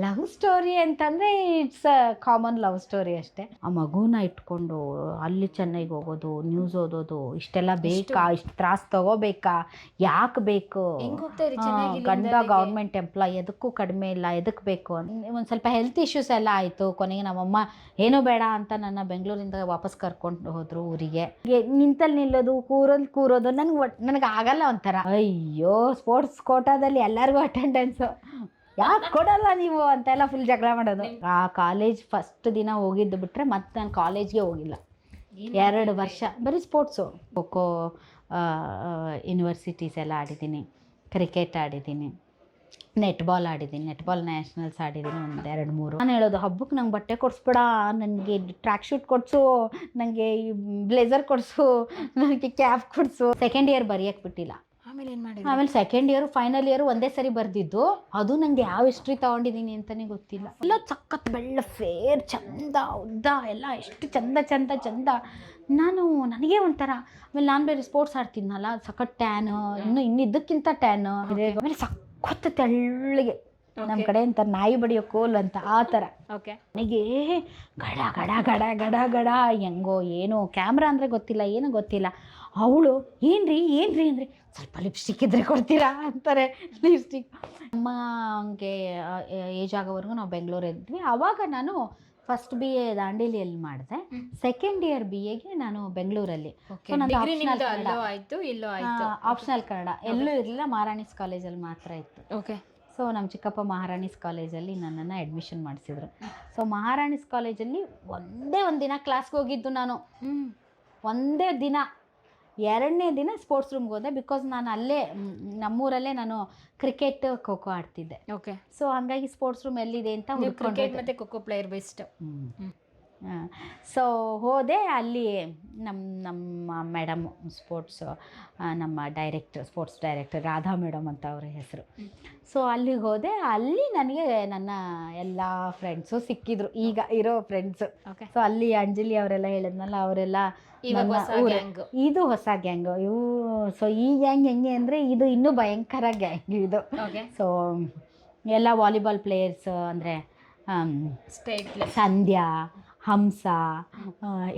Love story ಅಂತಂದರೆ it's common love story ಅಷ್ಟೇ. ಆ ಮಗುನ ಇಟ್ಕೊಂಡು ಅಲ್ಲಿ ಚೆನ್ನೈಗೆ ಹೋಗೋದು ನ್ಯೂಸ್ ಓದೋದು ಇಷ್ಟೆಲ್ಲ ಬೇಕಾ? ಇಷ್ಟು ತ್ರಾಸ್ ತಗೋಬೇಕಾ? ಯಾಕೆ ಬೇಕು? ಗಂಡ ಗೌರ್ಮೆಂಟ್ ಎಂಪ್ಲಾಯ್ ಎದಕ್ಕೂ ಕಡಿಮೆ ಇಲ್ಲ ಎದಕ್ಕೆ ಬೇಕು ಒಂದು ಸ್ವಲ್ಪ ಹೆಲ್ತ್ ಇಶ್ಯೂಸ್ ಎಲ್ಲ ಆಯಿತು ಕೊನೆಗೆ ನಮ್ಮಮ್ಮ ಏನೂ ಬೇಡ ಅಂತ ನನ್ನ ಬೆಂಗಳೂರಿಂದ ವಾಪಸ್ ಕರ್ಕೊಂಡು ಹೋದ್ರು ಊರಿಗೆ. ನಿಂತಲ್ಲಿ ನಿಲ್ಲೋದು ಕೂರೋದು ಕೂರೋದು ನನಗೆ ಒಟ್ಟು ನನಗೆ ಆಗಲ್ಲ ಒಂಥರ. ಅಯ್ಯೋ ಸ್ಪೋರ್ಟ್ಸ್ ಕೋಟಾದಲ್ಲಿ ಎಲ್ಲರಿಗೂ ಅಟೆಂಡೆನ್ಸು ಯಾಕೆ ಕೊಡಲ್ಲ ನೀವು ಅಂತೆಲ್ಲ ಫುಲ್ ಜಗಳ ಮಾಡೋದು? ಆ ಕಾಲೇಜ್ ಫಸ್ಟ್ ದಿನ ಹೋಗಿದ್ದು ಬಿಟ್ರೆ ಮತ್ತೆ ನಾನು ಕಾಲೇಜ್ಗೆ ಹೋಗಿಲ್ಲ. ಎರಡು ವರ್ಷ. ಬರೀ ಸ್ಪೋರ್ಟ್ಸು ಖೋಖೋ ಯೂನಿವರ್ಸಿಟೀಸ್ ಎಲ್ಲ ಆಡಿದ್ದೀನಿ. ಕ್ರಿಕೆಟ್ ಆಡಿದ್ದೀನಿ. ನೆಟ್ಬಾಲ್ ಆಡಿದ್ದೀನಿ. ನೆಟ್ಬಾಲ್ ನ್ಯಾಷನಲ್ಸ್ ಆಡಿದ್ದೀನಿ ಒಂದು ಎರಡು ಮೂರು. ನಾನು ಹೇಳೋದು ಹಬ್ಬಕ್ಕೆ ನಂಗೆ ಬಟ್ಟೆ ಕೊಡಿಸ್ಬೇಡ. ನನಗೆ ಟ್ರ್ಯಾಕ್ ಶೂಟ್ ಕೊಡಿಸು. ನನಗೆ ಬ್ಲೇಸರ್ ಕೊಡಿಸು. ನನಗೆ ಕ್ಯಾಬ್ ಕೊಡಿಸು. ಸೆಕೆಂಡ್ ಇಯರ್ ಬರೆಯೋಕ್ಕೆ ಬಿಟ್ಟಿಲ್ಲ. ಆಮೇಲೆ ಏನು ಮಾಡಿದ್ರು? ಆಮೇಲೆ ಸೆಕೆಂಡ್ ಇಯರ್ ಫೈನಲ್ ಇಯರ್ ಒಂದೇ ಸರಿ ಬರೆದಿದ್ದು. ಅದು ನನಗೆ ಯಾವ ಹಿಸ್ಟ್ರಿ ತಗೊಂಡಿದ್ದೀನಿ ಅಂತಲೇ ಗೊತ್ತಿಲ್ಲ. ಎಲ್ಲ ಸಖತ್ ಬೆಳ್ಳ ಫೇರ್ ಚಂದ ಉದ್ದ ಎಲ್ಲ ಎಷ್ಟು ಚಂದ ಚಂದ ಚಂದ. ನಾನು ನನಗೆ ಒಂಥರ ಆಮೇಲೆ ನಾನು ಬೇರೆ ಸ್ಪೋರ್ಟ್ಸ್ ಆಡ್ತಿದ್ನಲ್ಲ ಸಖತ್ ಟ್ಯಾನ್ ಇನ್ನು ಇನ್ನಿದ್ದಕ್ಕಿಂತ ಟ್ಯಾನ್ ಆಮೇಲೆ ಸಖತ್ ತೆಳ್ಳಗೆ. ನಮ್ಮ ಕಡೆ ಅಂತ ನಾಯಿ ಬಡಿಯೋ ಕೋಲ್ ಅಂತ ಆ ಥರ. ಓಕೆ ನನಗೆ ಗಡ ಗಡ ಗಡ ಗಡ ಗಡ ಹೆಂಗೋ ಏನೋ ಕ್ಯಾಮ್ರಾ ಅಂದರೆ ಗೊತ್ತಿಲ್ಲ ಏನೋ ಗೊತ್ತಿಲ್ಲ. ಅವಳು ಏನ್ರಿ ಏನ್ರಿ? ಅಂದರೆ ಸ್ವಲ್ಪ ಲಿಪ್ಸ್ಟಿಕ್ ಇದ್ರೆ ಕೊಡ್ತೀರಾ? ಅಂತಾರೆ. ಲಿಪ್ಸ್ಟಿಕ್ ಅಮ್ಮಂಗೆ ಏಜ್ ಆಗೋವರೆಗೂ ನಾವು ಬೆಂಗಳೂರು ಇದ್ವಿ. ಆವಾಗ ನಾನು ಫಸ್ಟ್ ಬಿ ಎ ದಾಂಡೇಲಿಯಲ್ಲಿ ಮಾಡಿದೆ. ಸೆಕೆಂಡ್ ಇಯರ್ ಬಿ ಎಗೆ ನಾನು ಬೆಂಗಳೂರಲ್ಲಿ ಆಪ್ಷನಲ್ ಕನ್ನಡ. ಎಲ್ಲೂ ಇರಲಿಲ್ಲ ಮಹಾರಾಣಿಸ್ ಕಾಲೇಜಲ್ಲಿ ಮಾತ್ರ ಇತ್ತು. ಓಕೆ ಸೊ ನಮ್ಮ ಚಿಕ್ಕಪ್ಪ ಮಹಾರಾಣಿಸ್ ಕಾಲೇಜಲ್ಲಿ ನನ್ನನ್ನು ಅಡ್ಮಿಷನ್ ಮಾಡಿಸಿದ್ರು. ಸೊ ಮಹಾರಾಣಿಸ್ ಕಾಲೇಜಲ್ಲಿ ಒಂದೇ ಒಂದು ದಿನ ಕ್ಲಾಸ್ಗೆ ಹೋಗಿದ್ದು ನಾನು. ಒಂದೇ ದಿನ. ಎರಡನೇ ದಿನ ಸ್ಪೋರ್ಟ್ಸ್ ರೂಮ್ಗೆ ಹೋದೆ ಬಿಕಾಸ್ ನಾನು ಅಲ್ಲೇ ನಮ್ಮೂರಲ್ಲೇ ನಾನು ಕ್ರಿಕೆಟ್ ಖೋಖೋ ಆಡ್ತಿದ್ದೆ. ಓಕೆ ಸೊ ಹಂಗಾಗಿ ಸ್ಪೋರ್ಟ್ಸ್ ರೂಮ್ ಎಲ್ಲಿದೆ ಅಂತ ಕ್ರಿಕೆಟ್ ಮತ್ತೆ ಖೋಖೋ ಪ್ಲೇಯರ್ ಬೆಸ್ಟ್ ಸೊ ಹೋದೆ ಅಲ್ಲಿ ನಮ್ಮ ನಮ್ಮ ಮೇಡಮ್ ಸ್ಪೋರ್ಟ್ಸು ನಮ್ಮ director sports director Radha madam ಅಂತ ಅವರ ಹೆಸರು. ಸೊ ಅಲ್ಲಿಗೆ ಹೋದೆ. ಅಲ್ಲಿ ನನಗೆ ನನ್ನ ಎಲ್ಲ ಫ್ರೆಂಡ್ಸು ಸಿಕ್ಕಿದ್ರು. ಈಗ ಇರೋ ಫ್ರೆಂಡ್ಸು ಸೊ ಅಲ್ಲಿ ಅಂಜಲಿ ಅವರೆಲ್ಲ ಹೇಳಿದ್ನಲ್ಲ ಅವರೆಲ್ಲ ಇದು ಹೊಸ ಗ್ಯಾಂಗ್ ಇವು ಸೊ ಈ ಗ್ಯಾಂಗ್ ಹೆಂಗೆ ಅಂದರೆ ಇದು ಇನ್ನೂ ಭಯಂಕರ ಗ್ಯಾಂಗ್ ಇದು. ಸೊ ಎಲ್ಲ ವಾಲಿಬಾಲ್ ಪ್ಲೇಯರ್ಸ್ ಅಂದರೆ ಸ್ಟೇಟ್ ಸಂಧ್ಯಾ ಹಂಸ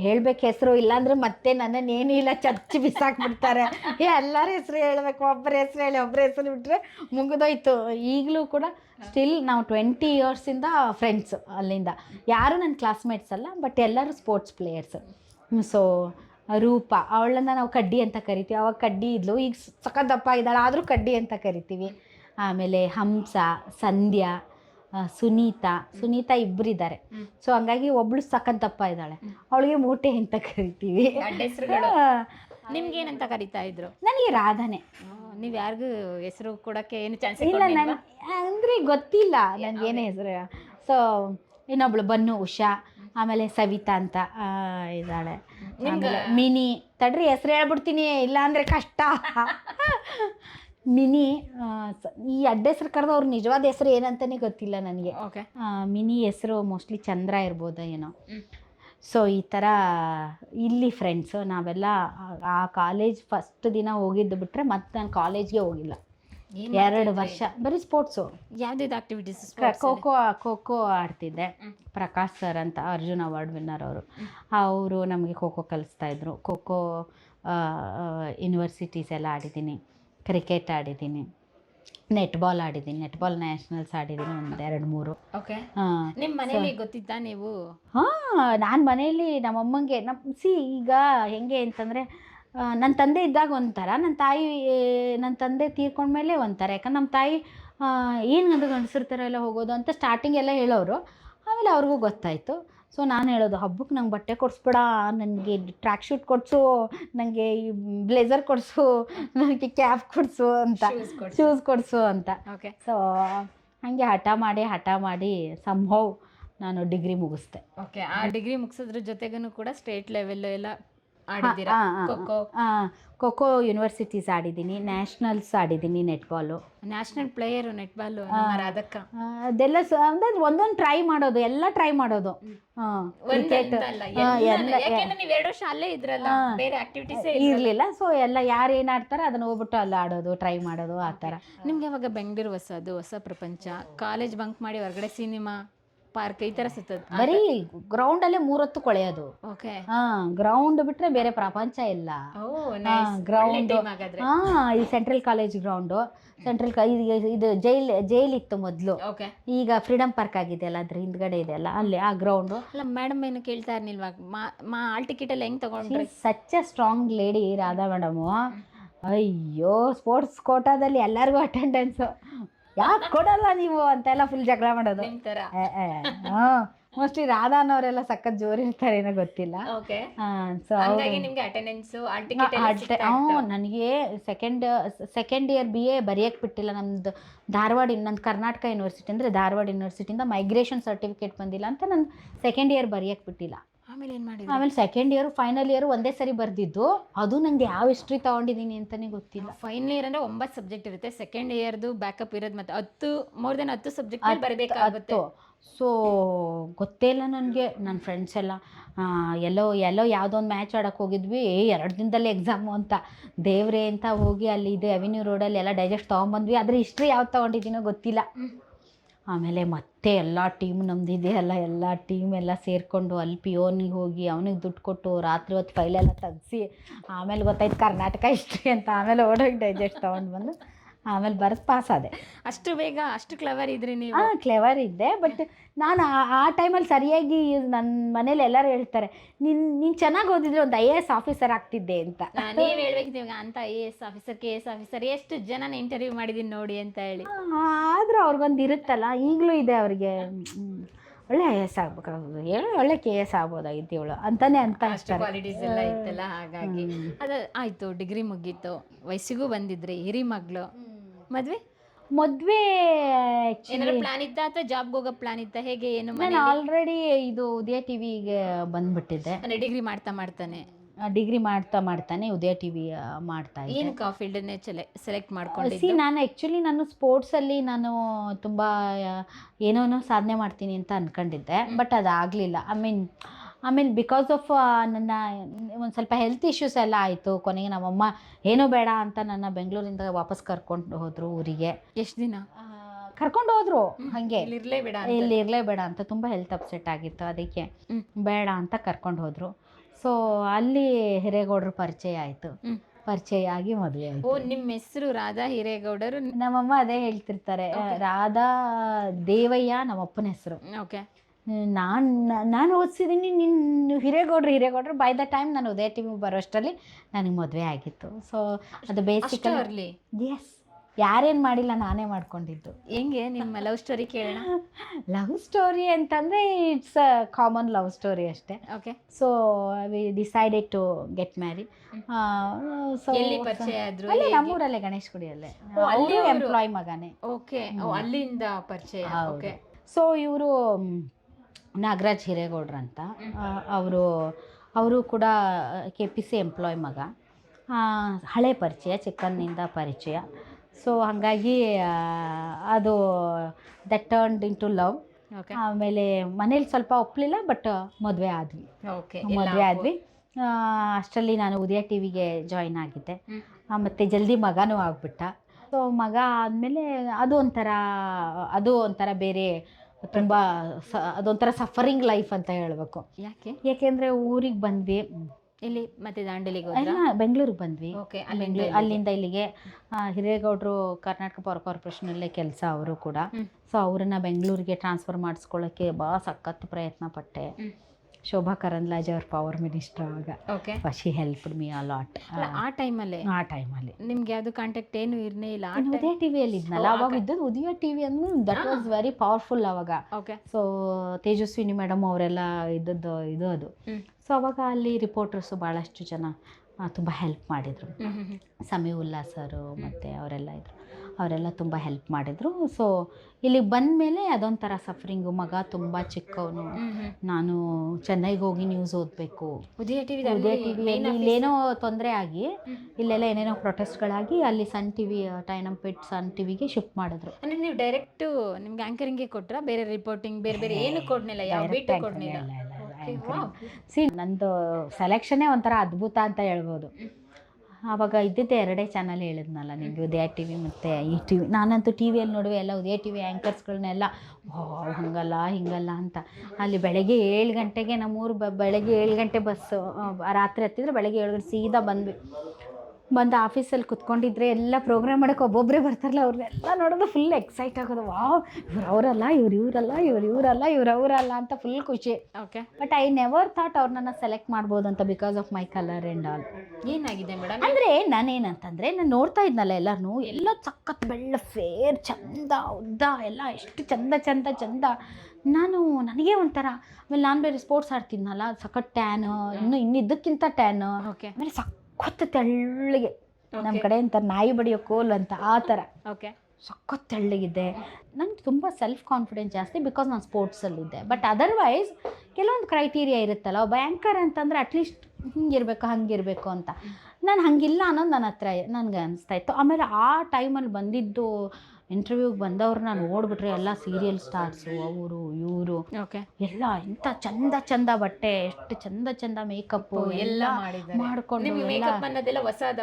ಹೇಳ್ಬೇಕು ಹೆಸರು ಇಲ್ಲಾಂದ್ರೆ ಮತ್ತೆ ನನ್ನನ್ನು ಏನೂ ಇಲ್ಲ ಚಚ್ಚಿ ಬಿಸಾಕ್ಬಿಡ್ತಾರೆ. ಎಲ್ಲರ ಹೆಸರು ಹೇಳ್ಬೇಕು ಒಬ್ಬರ ಹೆಸರು ಹೇಳಿ ಒಬ್ಬರ ಹೆಸರು ಬಿಟ್ಟರೆ ಮುಗಿದೋಯ್ತು. ಈಗಲೂ ಕೂಡ ಸ್ಟಿಲ್ ನಾವು ಟ್ವೆಂಟಿ ಇಯರ್ಸಿಂದ ಫ್ರೆಂಡ್ಸ್ ಅಲ್ಲಿಂದ. ಯಾರು ನನ್ನ ಕ್ಲಾಸ್ಮೇಟ್ಸ್ ಅಲ್ಲ ಬಟ್ ಎಲ್ಲರೂ ಸ್ಪೋರ್ಟ್ಸ್ ಪ್ಲೇಯರ್ಸ್ ಸೊ ರೂಪ, ಅವಳನ್ನ ನಾವು ಕಡ್ಡಿ ಅಂತ ಕರಿತೀವಿ. ಅವಾಗ ಕಡ್ಡಿ ಇದ್ಲು, ಈಗ ಸಖತ್ ದಪ್ಪ ಇದ್ದಾಳೆ, ಆದರೂ ಕಡ್ಡಿ ಅಂತ ಕರಿತೀವಿ. ಆಮೇಲೆ ಹಂಸ, ಸಂಧ್ಯಾ ಸುನೀತಾ ಸುನೀತಾ ಇಬ್ಬರಿದ್ದಾರೆ ಇದ್ದಾರೆ ಸೊ ಹಂಗಾಗಿ ಒಬ್ಳು ಸಖತ್ ದಪ್ಪ ಇದ್ದಾಳೆ ಅವಳಿಗೆ ಮೂಟೆ ಅಂತ ಕರಿತೀವಿ. ನಿಮ್ಗೇನಂತ ನಿಮ್ಗೆ ಏನಂತ ಕರಿತಾ ಇದ್ರು? ನನಗೆ ರಾಧಾನೆ. ನೀವು ಯಾರಿಗೂ ಹೆಸರು ಕೊಡಕ್ಕೆ ಏನು ಚಾನ್ಸ್ ಇಲ್ಲ ನನ್ ಅಂದ್ರೆ ಗೊತ್ತಿಲ್ಲ ಏನೇ ಹೆಸರು. ಸೊ ಇನ್ನೊಬ್ಳು ಬನ್ನು ಉಷಾ ಆಮೇಲೆ ಸವಿತಾ ಅಂತ ಇದ್ದಾಳೆ. ಮಿನಿ. ತಡ್ರಿ ಹೆಸರು ಹೇಳ್ಬಿಡ್ತೀನಿ ಇಲ್ಲ ಅಂದ್ರೆ ಕಷ್ಟ. ಮಿನಿ ಈ ಅಡ್ಡ ಹೆಸರು ಕರೆದು ಅವ್ರ ನಿಜವಾದ ಹೆಸರು ಏನಂತಾನೆ ಗೊತ್ತಿಲ್ಲ ನನಗೆ. ಮಿನಿ ಹೆಸರು ಮೋಸ್ಟ್ಲಿ ಚಂದ್ರ ಇರ್ಬೋದು ಏನೋ. ಸೊ ಈ ಥರ ಇಲ್ಲಿ ಫ್ರೆಂಡ್ಸು ನಾವೆಲ್ಲ ಆ- ಕಾಲೇಜ್ ಫಸ್ಟ್ ದಿನ ಹೋಗಿದ್ದು ಬಿಟ್ಟರೆ ಮತ್ತೆ ನಾನು ಕಾಲೇಜ್ಗೆ ಹೋಗಿಲ್ಲ. ಎರಡು ವರ್ಷ. ಬರೀ ಸ್ಪೋರ್ಟ್ಸು ಯಾವ್ದಿದೆ ಆಕ್ಟಿವಿಟೀಸ್ ಖೋಖೋ ಖೋಖೋ ಆಡ್ತಿದ್ದೆ. ಪ್ರಕಾಶ್ ಸರ್ ಅಂತ ಅರ್ಜುನ್ ಅವಾರ್ಡ್ ವಿನ್ನರ್ ಅವರು. ಅವರು ನಮಗೆ ಖೋಖೋ ಕಲಿಸ್ತಾ ಇದ್ರು. ಖೋ ಯೂನಿವರ್ಸಿಟೀಸ್ ಎಲ್ಲ ಆಡಿದ್ದೀನಿ. ಕ್ರಿಕೆಟ್ ಆಡಿದ್ದೀನಿ. ನೆಟ್ಬಾಲ್ ಆಡಿದ್ದೀನಿ. ನೆಟ್ಬಾಲ್ ನ್ಯಾಷನಲ್ಸ್ ಆಡಿದ್ದೀನಿ ಒಂದು ಎರಡು ಮೂರು. ಓಕೆ ಹಾಂ. ನಿಮ್ಮ ಮನೇಲಿ ಗೊತ್ತಿತ್ತಾ ನೀವು? ಹಾಂ ನಾನು ಮನೆಯಲ್ಲಿ ನಮ್ಮಮ್ಮಂಗೆ ನಮ್ಮ ಸಿ ಈಗ ಹೆಂಗೆ ಅಂತಂದರೆ ನನ್ನ ತಂದೆ ಇದ್ದಾಗ ಒಂಥರ ನನ್ನ ತಾಯಿ ನನ್ನ ತಂದೆ ತೀರ್ಕೊಂಡ್ಮೇಲೆ ಒಂಥರ. ಯಾಕಂದ್ರೆ ನಮ್ಮ ತಾಯಿ ಏನು ಅಂದ್ರೆ ಗಂಡಸ್ರ ಥರ ಎಲ್ಲ ಹೋಗೋದು ಅಂತ ಸ್ಟಾರ್ಟಿಂಗ್ ಎಲ್ಲ ಹೇಳೋರು. ಆಮೇಲೆ ಅವ್ರಿಗೂ ಗೊತ್ತಾಯಿತು. ಸೊ ನಾನು ಹೇಳೋದು ಹಬ್ಬಕ್ಕೆ ನಂಗೆ ಬಟ್ಟೆ ಕೊಡಿಸ್ಬೇಡ ನನಗೆ ಟ್ರ್ಯಾಕ್ ಶೂಟ್ ಕೊಡಿಸು ನನಗೆ ಬ್ಲೇಸರ್ ಕೊಡಿಸು ನನಗೆ ಕ್ಯಾಪ್ ಕೊಡಿಸು ಅಂತ. ಶೂಸ್ ಕೊಡಿಸು. ಅಂತ. ಓಕೆ ಸೊ ಹಾಗೆ ಹಠ ಮಾಡಿ ಹಠ ಮಾಡಿ ಸಂಭವ್ ನಾನು ಡಿಗ್ರಿ ಮುಗಿಸ್ದೆ. ಓಕೆ ಆ ಡಿಗ್ರಿ ಮುಗಿಸೋದ್ರ ಜೊತೆಗೂ ಕೂಡ ಸ್ಟೇಟ್ ಲೆವೆಲ್ ಎಲ್ಲ ಆಡಿದ್ದೀರಾ? ಖೋಖೋ? ಖೋಖೋ ಯೂನಿವರ್ಸಿಟೀಸ್ ಆಡಿದ್ದೀನಿ ನ್ಯಾಷನಲ್ಸ್ ಆಡಿದ್ದೀನಿ ನೆಟ್ಬಾಲು ನ್ಯಾಷನಲ್ ಪ್ಲೇಯರು ನೆಟ್ಬಾಲು ನಮ್ಮ ರಾಧಕ್ಕ. ಅದೆಲ್ಲ ಸ ಅಂದ್ರೆ ಒಂದೊಂದು ಟ್ರೈ ಮಾಡೋದು ಎಲ್ಲ ಟ್ರೈ ಮಾಡೋದು. ಹಾಂ ಕ್ರಿಕೆಟ್ ಒಂದಲ್ಲ, ಯಾಕೆಂದ್ರೆ ನೀವ್ ಎರಡು ವರ್ಷ ಅಲ್ಲೇ ಇದ್ರಲ್ಲ ಬೇರೆ ಆಕ್ಟಿವಿಟೀಸ್ ಇರಲಿಲ್ಲ ಸೊ ಎಲ್ಲ ಯಾರು ಏನು ಆಡ್ತಾರೋ ಅದನ್ನ ಹೋಗ್ಬಿಟ್ಟು ಅಲ್ಲಿ ಆಡೋದು ಟ್ರೈ ಮಾಡೋದು ಆ ಥರ ನಿಮ್ಗೆ ಅವಾಗ ಬೆಂಗಳೂರು ಹೊಸದು ಹೊಸ ಪ್ರಪಂಚ? ಕಾಲೇಜ್ ಬಂಕ್ ಮಾಡಿ ಹೊರಗಡೆ ಸಿನಿಮಾ ಪಾರ್ಕ್ ಈ ತರ ಸುತ್ತದ್ ಬರೀ ಗ್ರೌಂಡಲ್ಲೇ ಮೂರೊತ್ತು ಕೊಳೆಯೋದು. ಓಕೆ ಹಾಂ ಗ್ರೌಂಡ್ ಬಿಟ್ರೆ ಬೇರೆ ಪ್ರಪಂಚ ಇಲ್ಲ. ಓ ಹಾ ಹಾಗಾದ್ರೆ. ಹಾಂ ಈ ಸೆಂಟ್ರಲ್ ಕಾಲೇಜ್ ಗ್ರೌಂಡ್ ಸೆಂಟ್ರಲ್ ಇದು ಜೈಲ್ ಜೈಲ್ ಇತ್ತು ಮೊದಲು. ಓಕೆ ಈಗ ಫ್ರೀಡಮ್ ಪಾರ್ಕ್ ಆಗಿದೆ ಅಲ್ಲ ಅದ್ರ ಹಿಂದ್ಗಡೆ ಇದೆಯಲ್ಲ ಅಲ್ಲಿ ಆ ಗ್ರೌಂಡ್ ಅಲ್ಲ ಮೇಡಮ್ ಏನು ಕೇಳ್ತಾ ಇರ್ಲಿಲ್ವಾ? ಮಾ ಮಾ ಆಲ್ ಟಿಕೆಟ್ ಎಲ್ಲ ಹೆಂಗ್ ತಗೊಂಡ್ರಿ? Such a strong lady Radha madam ಅಯ್ಯೋ ಸ್ಪೋರ್ಟ್ಸ್ ಕೋಟಾದಲ್ಲಿ ಎಲ್ಲರಿಗೂ ಅಟೆಂಡೆನ್ಸು ಯಾಕೆ ಕೊಡಲ್ಲ ನೀವು ಅಂತೆಲ್ಲ ಫುಲ್ ಜಗಳ ಮಾಡೋದು? ಮೋಸ್ಟ್ಲಿ ರಾಧಾ ಅನ್ನೋರೆಲ್ಲ ಸಕ್ಕ ಜೋರ್ ಇರ್ತಾರೆ ಏನೋ ಗೊತ್ತಿಲ್ಲ. ಸೊ ಹ್ಞೂ ನನಗೆ second second year B A ಬರೆಯಕ್ಕೆ ಬಿಟ್ಟಿಲ್ಲ ನಮ್ದು ಧಾರವಾಡ ನಂದು ಕರ್ನಾಟಕ ಯೂನಿವರ್ಸಿಟಿ ಅಂದ್ರೆ ಧಾರವಾಡ ಯೂನಿವರ್ಸಿಟಿಯಿಂದ ಮೈಗ್ರೇಷನ್ ಸರ್ಟಿಫಿಕೇಟ್ ಬಂದಿಲ್ಲ ಅಂತ ನಾನು ಸೆಕೆಂಡ್ ಇಯರ್ ಬರೆಯಕ್ಕೆ ಬಿಟ್ಟಿಲ್ಲ. ಆಮೇಲೆ ಏನು ಮಾಡಿದ್ರು? ಆಮೇಲೆ ಸೆಕೆಂಡ್ ಇಯರ್ ಫೈನಲ್ ಇಯರ್ ಒಂದೇ ಸರಿ ಬರೆದಿದ್ದು. ಅದು ನಂಗೆ ಯಾವ ಹಿಸ್ಟ್ರಿ ತಗೊಂಡಿದ್ದೀನಿ ಅಂತಲೇ ಗೊತ್ತಿಲ್ಲ. ಫೈನಲ್ ಇಯರ್ ಅಂದ್ರೆ ಒಂಬತ್ತು ಸಬ್ಜೆಕ್ಟ್ ಇರುತ್ತೆ. ಸೆಕೆಂಡ್ ಇಯರ್ದು ಬ್ಯಾಕಪ್ ಇರೋದು ಮತ್ತೆ ಹತ್ತು ಮೋರ್ ದೆನ್ ಹತ್ತು ಸಬ್ಜೆಕ್ಟ್ ಬರಬೇಕಾಗುತ್ತೆ. ಸೊ ಗೊತ್ತೇ ಇಲ್ಲ ನನಗೆ ನನ್ನ ಫ್ರೆಂಡ್ಸ್ ಎಲ್ಲ. ಎಲ್ಲೋ ಎಲ್ಲೋ ಯಾವುದೋ ಒಂದು ಮ್ಯಾಚ್ ಆಡೋಕೆ ಹೋಗಿದ್ವಿ. ಏ ಎರಡು ದಿನದಲ್ಲಿ ಎಕ್ಸಾಮು ಅಂತ. ದೇವ್ರೆ ಅಂತ ಹೋಗಿ ಅಲ್ಲಿ ಇದು ಅವೆನ್ಯೂ ರೋಡಲ್ಲಿ ಎಲ್ಲ ಡೈಜೆಸ್ಟ್ ತೊಗೊಂಬಂದ್ವಿ. ಆದರೆ ಹಿಸ್ಟ್ರಿ ಯಾವ್ದು ತೊಗೊಂಡಿದ್ದೀನೋ ಗೊತ್ತಿಲ್ಲ. ಆಮೇಲೆ ಮತ್ತೆ ಎಲ್ಲ ಟೀಮ್ ನಮ್ದು ಇದೆಯಲ್ಲ ಎಲ್ಲ ಟೀಮ್ ಎಲ್ಲ ಸೇರಿಕೊಂಡು ಅಲ್ಲಿ ಪಿ ಓನಿಗೆ ಹೋಗಿ ಅವನಿಗೆ ದುಡ್ಡು ಕೊಟ್ಟು ರಾತ್ರಿ ಹೊತ್ತು ಫೈಲೆಲ್ಲ ತೆಗ್ಸಿ, ಆಮೇಲೆ ಗೊತ್ತಾಯ್ತು ಕರ್ನಾಟಕ ಹಿಸ್ಟ್ರಿ ಅಂತ ಆಮೇಲೆ ಓಡೋಗಿ ಡೈಜೆಸ್ಟ್ ತೊಗೊಂಡು ಬಂದು ಆಮೇಲೆ ಬರೆದು ಪಾಸ್ ಆದೆ. ಅಷ್ಟು ಬೇಗ ಅಷ್ಟು ಕ್ಲವರ್ ಇದ್ರಿ ನೀವು. ಹಾಂ ಕ್ಲೆವರ್ ಇದ್ದೆ ಬಟ್ ನಾನು ಆ- ಟೈಮಲ್ಲಿ ಸರಿಯಾಗಿ ನನ್ನ ಮನೇಲಿ ಎಲ್ಲರೂ ಹೇಳ್ತಾರೆ ನಿನ್ ನೀನು ಚೆನ್ನಾಗಿ ಓದಿದ್ರೆ ಒಂದು ಐ ಎ ಎಸ್ ಆಫೀಸರ್ ಆಗ್ತಿದ್ದೆ ಅಂತ. ನೀವು ಹೇಳ್ಬೇಕು ಹೇಳ್ಬೇಕಿತ್ತು ಇವಾಗ ಅಂತ I A S officer K S officer ಎಷ್ಟು ಜನ ಇಂಟರ್ವ್ಯೂ ಮಾಡಿದ್ದೀನಿ ನೋಡಿ ಅಂತ ಹೇಳಿ. ಆದರೂ ಅವ್ರಿಗೊಂದು ಇರುತ್ತಲ್ಲ ಈಗಲೂ ಇದೆ ಅವ್ರಿಗೆ ಒಳ್ಳೆ ಐ ಎಸ್ ಆಗ್ಬೇಕು ಹೇಳಿ ಒಳ್ಳೆ ಕೆ ಎಸ್ ಆಗ್ಬೋದಾಗಿತ್ತು ಇವಳು ಅಂತಾನೆ ಅಂತ ಅಷ್ಟು ಕ್ವಾಲಿಟೀಸ್ ಎಲ್ಲ ಇತ್ತಲ್ಲ ಹಾಗಾಗಿ. ಅದ ಆಯ್ತು ಡಿಗ್ರಿ ಮುಗೀತು ವಯಸ್ಸಿಗೂ ಬಂದಿದ್ರಿ ಹಿರಿ ಮಗಳು. ಮದ್ವೆ? ಮದ್ವೆ ಏನಾದ್ರು ಪ್ಲಾನ್ ಇದ್ದ ಅಥವಾ ಜಾಬ್ ಹೋಗೋ ಪ್ಲಾನ್ ಇದ್ದಾ ಹೇಗೆ ಏನು ನಾನು ಆಲ್ರೆಡಿ ಇದು ಉದಯ ಟಿವಿಗೆ ಬಂದ್ಬಿಟ್ಟಿದ್ದೆ. ನಾನು ಡಿಗ್ರಿ ಮಾಡ್ತಾ ಮಾಡ್ತಾನೆ? ಡಿಗ್ರಿ ಮಾಡ್ತಾ ಮಾಡ್ತಾನೆ ಉದಯ ಟಿವಿ ಮಾಡ್ತಾ ಏನು ಕಾ ಫೀಲ್ಡನ್ನೇ ಸೆಲೆಕ್ಟ್ ಸಿ ಮಾಡ್ಕೊಂಡಿದ್ದು? ನಾನು ಆ್ಯಕ್ಚುಲಿ ನಾನು ಸ್ಪೋರ್ಟ್ಸಲ್ಲಿ ನಾನು ತುಂಬ ಏನೋ ಸಾಧನೆ ಮಾಡ್ತೀನಿ ಅಂತ ಅಂದ್ಕೊಂಡಿದ್ದೆ but ಅದಾಗಲಿಲ್ಲ. I mean mean because of ನನ್ನ ಒಂದು ಸ್ವಲ್ಪ ಹೆಲ್ತ್ ಇಶ್ಯೂಸ್ ಎಲ್ಲ ಆಯಿತು. ಕೊನೆಗೆ ನಮ್ಮಮ್ಮ ಏನೂ ಬೇಡ ಅಂತ ನನ್ನ ಬೆಂಗಳೂರಿಂದ ವಾಪಸ್ ಕರ್ಕೊಂಡು ಹೋದರು ಊರಿಗೆ. ಎಷ್ಟು ದಿನ? ಕರ್ಕೊಂಡು ಹೋದ್ರು ಹಂಗೆ. ಇಲ್ಲಿ ಇರ್ಲೇ ಬೇಡ ಅಂತ. ಇಲ್ಲಿ ಇರಲೇಬೇಡ ಅಂತ ತುಂಬ ಹೆಲ್ತ್ ಅಪ್ಸೆಟ್ ಆಗಿತ್ತು. ಅದಕ್ಕೆ ಬೇಡ ಅಂತ ಕರ್ಕೊಂಡು ಹೋದರು. ಸೊ ಅಲ್ಲಿ ಹಿರೇಗೌಡರು ಪರಿಚಯ ಆಯಿತು. ಪರಿಚಯ ಆಗಿ ಮದುವೆ ಓ ನಿಮ್ಮ ಹೆಸರು ರಾಧಾ ಹಿರೇಗೌಡರು? ನಮ್ಮಮ್ಮ ಅದೇ ಹೇಳ್ತಿರ್ತಾರೆ. ರಾಧಾ ದೇವಯ್ಯ ನಮ್ಮಪ್ಪನ ಹೆಸರು. ಓಕೆ ನಾನು ನಾನು ಓದಿಸಿದ್ದೀನಿ ನಿನ್ನ ಹಿರೇಗೌಡ್ರಿ ಹಿರೇಗೌಡ್ರು ಬೈ ದ ಟೈಮ್ ನಾನು ಉದಯ ಟಿ ವಿ ಬರೋಷ್ಟರಲ್ಲಿ ನನಗೆ ಮದುವೆ ಆಗಿತ್ತು. ಸೊ ಅದು ಬೇಸಿಕ್ ಅಷ್ಟು ಅರ್ಲಿ ಎಸ್ ಯಾರೇನು ಮಾಡಿಲ್ಲ ನಾನೇ ಮಾಡ್ಕೊಂಡಿದ್ದು. ಹೆಂಗೆ ನಿಮ್ಮ ಲವ್ ಸ್ಟೋರಿ ಕೇಳೋಣ? ಲವ್ ಸ್ಟೋರಿ ಅಂತಂದರೆ it's a common love story ಅಷ್ಟೇ. Okay so we decided to get marry so ಎಲ್ಲಿ ಪರಿಚಯ ಆದ್ರು ಅಲ್ಲಿ ನಮ್ಮೂರಲ್ಲೇ ಗಣೇಶ್ ಗುಡಿಯಲ್ಲೇ. ಅಲ್ಲಿ ಅವರು ಎಂಪ್ಲಾಯ್ ಮಗನೇ. ಓಕೆ ಅಲ್ಲಿಂದ ಪರಿಚಯ. ಓಕೆ ಸೊ ಇವರು ನಾಗರಾಜ್ ಹಿರೇಗೌಡ್ರು ಅಂತ. ಅವರು ಅವರು ಕೂಡ ಕೆ ಪಿ ಸಿ ಎಂಪ್ಲಾಯ್ ಮಗ. ಹಳೆ ಪರಿಚಯ ಚಿಕ್ಕನ್ನಿಂದ ಪರಿಚಯ. ಸೊ ಹಾಗಾಗಿ ಅದು that turned in to love ಆಮೇಲೆ ಮನೇಲಿ ಸ್ವಲ್ಪ ಒಪ್ಪಲಿಲ್ಲ ಬಟ್ ಮದುವೆ ಆದ್ವಿ. ಓಕೆ ಮದುವೆ ಆದ್ವಿ. ಅಷ್ಟರಲ್ಲಿ ನಾನು ಉದಯ ಟಿ ವಿಗೆ ಜಾಯಿನ್ ಆಗಿದ್ದೆ ಮತ್ತೆ ಜಲ್ದಿ ಮಗನೂ ಆಗ್ಬಿಟ್ಟ. ಸೊ ಮಗ ಆದಮೇಲೆ ಅದು ಒಂಥರ ಅದು ಒಂಥರ ಬೇರೆ ತುಂಬ ಸ ಅದೊಂಥರ ಸಫರಿಂಗ್ ಲೈಫ್ ಅಂತ ಹೇಳಬೇಕು. ಯಾಕೆ? ಯಾಕೆಂದ್ರೆ ಊರಿಗೆ ಬಂದ್ವಿ. ಇಲ್ಲಿ ಮತ್ತೆ ದಾಂಡೇಲಿಗೆ ಹೋದ್ರ? ಬೆಂಗಳೂರಿಗೆ ಬಂದ್ವಿ. ಓಕೆ ಬೆಂಗಳೂರು ಅಲ್ಲಿಂದ ಇಲ್ಲಿಗೆ ಆ, ಹಿರೇಗೌಡರು ಕರ್ನಾಟಕ ಪವರ್ ಕಾರ್ಪೊರೇಷನಲ್ಲೇ ಕೆಲಸ ಅವರು ಕೂಡ. ಹ್ಮ್. ಸೊ ಅವರನ್ನ ಬೆಂಗಳೂರಿಗೆ ಟ್ರಾನ್ಸ್ಫರ್ ಮಾಡಿಸ್ಕೊಳ್ಳೋಕ್ಕೆ ಭಾಳ ಸಖತ್ ಪ್ರಯತ್ನ ಪಟ್ಟೆ. ಹ್ಮ್. ಶೋಭಾ ಕರಂದ್ಲಾಜೆ ಅವ್ರ ಪವರ್ ಮಿನಿಸ್ಟರ್ ಆವಾಗ okay she help me a lot ಆ ಟೈಮಲ್ಲಿ ಆ ಟೈಮಲ್ಲಿ ನಿಮ್ಗೆ ಅದು ಕಾಂಟ್ಯಾಕ್ಟ್ ಏನು ಇರನೇ ಇಲ್ಲ ಅದೇ ಉದಯ ಟಿ ವಿಯಲ್ಲಿ ಇದ್ನಲ್ಲ ಅವಾಗ ಆಗ. ಇದ್ದದ್ದು ಉದಯ ಟಿ ವಿ ಅಂದ್ರೆ ದಟ್ ವಾಸ್ ವೆರಿ ಪವರ್ಫುಲ್ ಅವಾಗ. ಓಕೆ ಸೊ ತೇಜಸ್ವಿನಿ ಮೇಡಮ್ ಅವರೆಲ್ಲ ಇದ್ದದ್ದು ಇದು ಅದು. ಸೊ ಅವಾಗ ಅಲ್ಲಿ ರಿಪೋರ್ಟರ್ಸು ಭಾಳಷ್ಟು ಜನ ತುಂಬ ಹೆಲ್ಪ್ ಮಾಡಿದರು. ಸಮೀವುಲ್ಲಾ ಸರು ಮತ್ತು ಅವರೆಲ್ಲ ಇದ್ದರು ಅವರೆಲ್ಲ ತುಂಬ ಹೆಲ್ಪ್ ಮಾಡಿದರು. ಸೊ ಇಲ್ಲಿಗೆ ಬಂದ ಮೇಲೆ ಅದೊಂಥರ ಸಫರಿಂಗು ಮಗ ತುಂಬ ಚಿಕ್ಕವನು. ನಾನು ಚೆನ್ನೈಗೆ ಹೋಗಿ ನ್ಯೂಸ್ ಓದಬೇಕು. ಉದಯ ಟಿವಿ ಉದಯ ಟಿ ವಿಯಲ್ಲಿ ಇಲ್ಲೇನೋ ತೊಂದರೆ ಆಗಿ ಇಲ್ಲೆಲ್ಲ ಏನೇನೋ ಪ್ರೊಟೆಸ್ಟ್ಗಳಾಗಿ ಅಲ್ಲಿ Sun T V Teynampet Sun T ವಿಗೆ shift ಮಾಡಿದ್ರು. ಅಂದ್ರೆ ನೀವು ಡೈರೆಕ್ಟು ನಿಮ್ಗೆ ಆಂಕರಿಂಗ್ಗೆ ಕೊಟ್ಟರೆ ಬೇರೆ ರಿಪೋರ್ಟಿಂಗ್ ಬೇರೆ ಬೇರೆ ಏನು ಕೊಡ್ನಿಲ್ಲ ಯಾವ Direct ಸಿ ನಂದು ಸೆಲೆಕ್ಷನ್ನೇ ಒಂಥರ ಅದ್ಭುತ ಅಂತ ಹೇಳ್ಬೋದು. ಆವಾಗ ಇದ್ದಿದ್ದೆ ಎರಡೇ ಚಾನಲ್ ಹೇಳಿದ್ನಲ್ಲ ನಿಮಗೆ ಉದಯ ಟಿ ವಿ ಮತ್ತು ಈ ಟಿ ವಿ ನಾನಂತೂ ಟಿ ವಿಯಲ್ಲಿ ನೋಡುವೆ ಎಲ್ಲ ಉದಯ ಟಿ ವಿ ಆ್ಯಂಕರ್ಸ್ಗಳನ್ನೆಲ್ಲ ಹಂಗಲ್ಲ ಹಿಂಗಲ್ಲ ಅಂತ. ಅಲ್ಲಿ ಬೆಳಗ್ಗೆ ಏಳು ಗಂಟೆಗೆ ನಮ್ಮೂರು ಬ ಬೆಳಗ್ಗೆ ಏಳು ಗಂಟೆ ಬಸ್ಸು ರಾತ್ರಿ ಹತ್ತಿದ್ರೆ ಬೆಳಗ್ಗೆ ಏಳು ಗಂಟೆ ಸೀದಾ ಬಂದ್ವಿ. ಬಂದು ಆಫೀಸಲ್ಲಿ ಕುತ್ಕೊಂಡಿದ್ರೆ ಎಲ್ಲ ಪ್ರೋಗ್ರಾಮ್ ಮಾಡೋಕೆ ಒಬ್ಬೊಬ್ಬರೇ ಬರ್ತಾರಲ್ಲ ಅವ್ರನ್ನೆಲ್ಲ ನೋಡೋದು ಫುಲ್ ಎಕ್ಸೈಟ್ ಆಗೋದು. ವಾವ್ ಇವ್ರು ಅವರಲ್ಲ ಇವ್ರು ಇವರಲ್ಲ ಇವ್ರು ಇವರಲ್ಲ ಇವ್ರು ಅವರಲ್ಲ ಅಂತ ಫುಲ್ ಖುಷಿ. Okay but I never thought ಅವ್ರನ್ನ ಸೆಲೆಕ್ಟ್ ಮಾಡ್ಬೋದು ಅಂತ because of my colour and all ಏನಾಗಿದೆ ಮೇಡಮ್ ಅಂದರೆ ನಾನೇನಂತಂದರೆ ನಾನು ನೋಡ್ತಾ ಇದ್ನಲ್ಲ ಎಲ್ಲರೂ ಎಲ್ಲ ಸಖತ್ ಬೆಳ್ಳ ಫೇರ್ ಚಂದ ಉದ್ದ ಎಲ್ಲ ಎಷ್ಟು ಚಂದ ಚಂದ ಚಂದ. ನಾನು ನನಗೆ ಒಂಥರ ಆಮೇಲೆ ನಾನು ಬೇರೆ ಸ್ಪೋರ್ಟ್ಸ್ ಆಡ್ತಿದ್ನಲ್ಲ ಸಖತ್ ಟ್ಯಾನ್ ಇನ್ನು ಇನ್ನಿದ್ದಕ್ಕಿಂತ ಟ್ಯಾನ್ ಓಕೆ ಆಮೇಲೆ ಸಖತ್ ತೆಳ್ಳಗೆ. ನಮ್ಮ. ಕಡೆ ಅಂತ ನಾಯಿ ಬಡಿಯೋ ಕೋಲ್ ಅಂತ ಆ ಥರ ಓಕೆ ಸಖತ್ ತೆಳ್ಳಗಿದ್ದೆ ನಂಗೆ ತುಂಬ ಸೆಲ್ಫ್ ಕಾನ್ಫಿಡೆನ್ಸ್ ಜಾಸ್ತಿ ಬಿಕಾಸ್ ನಾನು ಸ್ಪೋರ್ಟ್ಸಲ್ಲಿದ್ದೆ ಬಟ್ ಅದರ್ವೈಸ್ ಕೆಲವೊಂದು ಕ್ರೈಟೀರಿಯಾ ಇರುತ್ತಲ್ಲ ಒಬ್ಬ ಆ್ಯಂಕರ್ ಅಂತಂದರೆ ಅಟ್ಲೀಸ್ಟ್ ಹಿಂಗಿರಬೇಕು ಹಂಗಿರಬೇಕು ಅಂತ. ನಾನು ಹಂಗಿಲ್ಲ ಅನ್ನೋದು ನನ್ನ ಹತ್ರ ನನಗೆ ಅನಿಸ್ತಾ ಇತ್ತು. ಆಮೇಲೆ ಆ ಟೈಮಲ್ಲಿ ಬಂದಿದ್ದು ಇಂಟರ್ವ್ಯೂಗೆ ಬಂದವ್ರನ್ನ ನೋಡ್ಬಿಟ್ರೆ ಎಲ್ಲ ಸೀರಿಯಲ್ ಸ್ಟಾರ್ಸು ಅವರು ಇವರು. ಎಲ್ಲ ಇಂಥ ಚಂದ ಚಂದ ಬಟ್ಟೆ ಎಷ್ಟು ಚಂದ ಚಂದ ಮೇಕಪ್ ಎಲ್ಲ ಮಾಡ್ಕೊಂಡು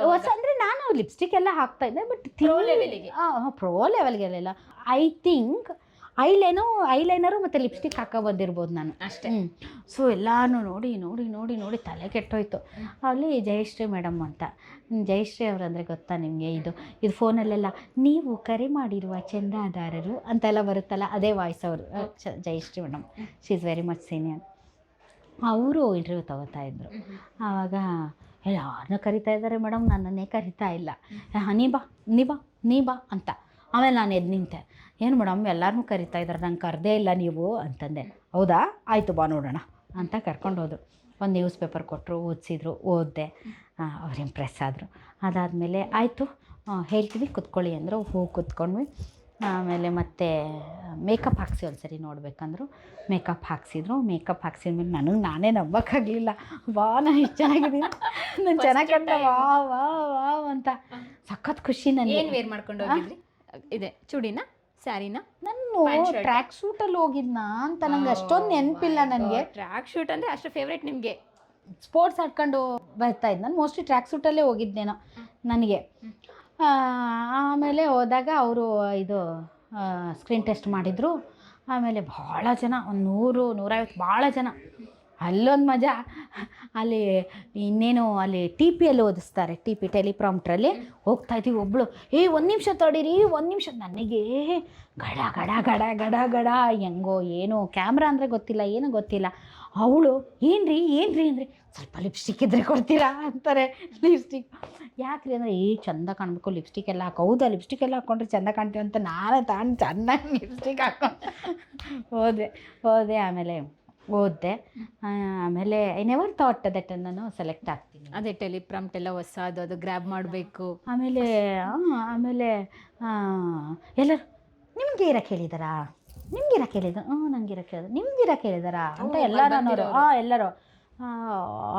ಹೊಸ ಅಂದರೆ ನಾನು ಲಿಪ್ಸ್ಟಿಕ್ ಎಲ್ಲ ಹಾಕ್ತಾ ಇದ್ದೆ ಬಟ್. ಪ್ರೋ ಲೆವೆಲ್ಗೆಲ್ಲ ಐ ಥಿಂಕ್ ಐಲೈನು ಐಲೈನರು ಮತ್ತು ಲಿಪ್ಸ್ಟಿಕ್ ಹಾಕೋ ಬಂದಿರ್ಬೋದು ನಾನು. ಅಷ್ಟೇ. ಸೊ ಎಲ್ಲಾನು ನೋಡಿ ನೋಡಿ ನೋಡಿ ನೋಡಿ ತಲೆ ಕೆಟ್ಟೋಯ್ತು. ಅಲ್ಲಿ ಜಯಶ್ರೀ ಮೇಡಮ್ ಅಂತ. ಜಯಶ್ರೀ ಅವರಂದರೆ ಗೊತ್ತಾ ನಿಮಗೆ ಇದು? ಇದು ಫೋನಲ್ಲೆಲ್ಲ ನೀವು ಕರೆ ಮಾಡಿರುವ ಚಂದಾದಾರರು ಅಂತೆಲ್ಲ ಬರುತ್ತಲ್ಲ ಅದೇ ವಾಯ್ಸ್ ಅವರು. Jayashree madam. She is very much senior ಅವರು ಇಂಟರ್ವ್ಯೂ ತಗೋತಾ ಇದ್ರು. ಆವಾಗ ಯಾರನ್ನ ಕರಿತಾ ಇದ್ದಾರೆ ಮೇಡಮ್ ನನ್ನನ್ನೇ ಕರಿತಾ ಇಲ್ಲ. ನೀ ಬಾ ನೀ ಬಾ ನೀ ಬಾ ಅಂತ. ಆಮೇಲೆ ನಾನು ಎದ್ದು ನಿಂತೆ. ಏನು ಮೇಡಮ್ ಎಲ್ಲರನ್ನೂ ಕರಿತಾ ಇದ್ದಾರೆ ನಂಗೆ ಕರೆದೇ ಇಲ್ಲ ನೀವು ಅಂತಂದೆ. ಹೌದಾ? ಆಯಿತು ಬಾ ನೋಡೋಣ ಅಂತ ಕರ್ಕೊಂಡು ಹೋದರು ಒಂದು ನ್ಯೂಸ್ ಪೇಪರ್ ಕೊಟ್ಟರು ಓದಿಸಿದ್ರು ಓದಿದೆ. ಅವ್ರು ಇಂಪ್ರೆಸ್ ಆದರು. ಅದಾದಮೇಲೆ ಆಯಿತು ಹೇಳ್ತೀವಿ ಕುತ್ಕೊಳ್ಳಿ ಅಂದರು. ಹೋಗಿ ಕುತ್ಕೊಂಡ್ವಿ. ಆಮೇಲೆ ಮತ್ತೆ ಮೇಕಪ್ ಹಾಕ್ಸಿ ಒಂದು ಸರಿ ನೋಡಬೇಕಂದ್ರು. ಮೇಕಪ್ ಹಾಕ್ಸಿದ್ರು. ಮೇಕಪ್ ಹಾಕ್ಸಿದ್ಮೇಲೆ ನನಗೆ ನಾನೇ ನಂಬೋಕ್ಕಾಗಲಿಲ್ಲ. ವಾ ನಾನು ಇಷ್ಟು ಚೆನ್ನಾಗಿದ್ದೀನಿ. ನಾನು ಚೆನ್ನಾಗಿ ಕಂಡ time. ವಾ ವಾ ವಾ ಅಂತ. ಸಖತ್ ಖುಷಿ ನನಗೆ. ಏನು ವೇರ್ ಮಾಡ್ಕೊಂಡು ಇದೆ. ಚೂಡಿನ ಸ್ಯಾರಿನ? ನಾನು ಟ್ರ್ಯಾಕ್ ಸೂಟ್ ಅಲ್ಲಿ ಹೋಗಿದ್ನಾ ಅಂತ ನಂಗೆ ಅಷ್ಟೊಂದು ನೆನಪಿಲ್ಲ ನನಗೆ. ಟ್ರ್ಯಾಕ್ ಶೂಟ್ ಅಂದ್ರೆ ಅಷ್ಟು ಫೇವ್ರೇಟ್ ನಿಮಗೆ. ಸ್ಪೋರ್ಟ್ಸ್ ಆಡ್ಕೊಂಡು ಬರ್ತಾ ಇದ್ದೆ. ನಾನು ಮೋಸ್ಟ್ಲಿ ಟ್ರ್ಯಾಕ್ ಸೂಟಲ್ಲೇ ಹೋಗಿದ್ದೇನೋ ನನಗೆ. ಆಮೇಲೆ ಹೋದಾಗ ಅವರು ಇದು ಸ್ಕ್ರೀನ್ ಟೆಸ್ಟ್ ಮಾಡಿದರು. ಆಮೇಲೆ ಭಾಳ ಜನ ಒಂದು ನೂರು ನೂರೈವತ್ತು ಭಾಳ ಜನ. ಅಲ್ಲೊಂದು ಮಜಾ. ಅಲ್ಲಿ ಇನ್ನೇನು ಅಲ್ಲಿ ಟಿ ಪಿಯಲ್ಲಿ ಓದಿಸ್ತಾರೆ ಟಿ ಪಿ ಟೆಲಿಪ್ರಾಮ್ಟ್ರಲ್ಲಿ ಹೋಗ್ತಾ ಇದ್ದೀವಿ ಒಬ್ಬಳು ಏ ಒಂದು ನಿಮಿಷ ತಡೀರಿ ಒಂದು ನಿಮಿಷ. ನನಗೆ ಗಡ ಗಡ ಗಡ ಗಡ ಗಡ. ಹೆಂಗೋ ಏನು ಕ್ಯಾಮ್ರಾ ಅಂದರೆ ಗೊತ್ತಿಲ್ಲ ಏನು ಗೊತ್ತಿಲ್ಲ. ಅವಳು ಏನು ರೀ ಏನು ರೀ ಅಂದರೆ ಸ್ವಲ್ಪ ಲಿಪ್ಸ್ಟಿಕ್ ಇದ್ದರೆ ಕೊಡ್ತೀರಾ? ಅಂತಾರೆ. ಲಿಪ್ಸ್ಟಿಕ್ ಯಾಕ್ರಿ ಅಂದರೆ ಏ ಚಂದ ಕಾಣಬೇಕು ಲಿಪ್ಸ್ಟಿಕ್ ಎಲ್ಲ ಹಾಕೋ. ಹೌದಾ ಲಿಪ್ಸ್ಟಿಕ್ ಎಲ್ಲ ಹಾಕ್ಕೊಂಡ್ರೆ ಚಂದ ಕಾಣ್ತೀವಿ ಅಂತ ನಾನೇ ತಾನು ಚೆನ್ನಾಗಿ ಲಿಪ್ಸ್ಟಿಕ್ ಹಾಕೊಂಡು ಹೋದೆ ಹೋದೆ ಆಮೇಲೆ ಓದಿದೆ. ಆಮೇಲೆ ಐ ನೆವರ್ ಥಾಟ್ ದಟ್ ನಾನು ಸೆಲೆಕ್ಟ್ ಆಗ್ತೀನಿ. ಅದೇ ಟೆಲಿಪ್ರಾಮ್ಟ್ ಎಲ್ಲ ಹೊಸ ಅದು ಗ್ರ್ಯಾಬ್ ಮಾಡಬೇಕು. ಆಮೇಲೆ ಆಮೇಲೆ ಎಲ್ಲರು ನಿಮ್ಗೆ ಇರಕ್ಕೆ ಹೇಳಿದಾರಾ ನಿಮ್ಗೆ ಇರಕ್ಕೆ ಹೇಳಿದ ಹ್ಞೂ ನಂಗೆ ಇರಕ್ಕೆ ಹೇಳಿದ್ರು ನಿಮ್ಗೆ ಇರಕ್ಕೆ ಹೇಳಿದಾರಾ ಅಂತ ಎಲ್ಲರೂ ಅನ್ನೋರು. ಹಾಂ ಎಲ್ಲರೂ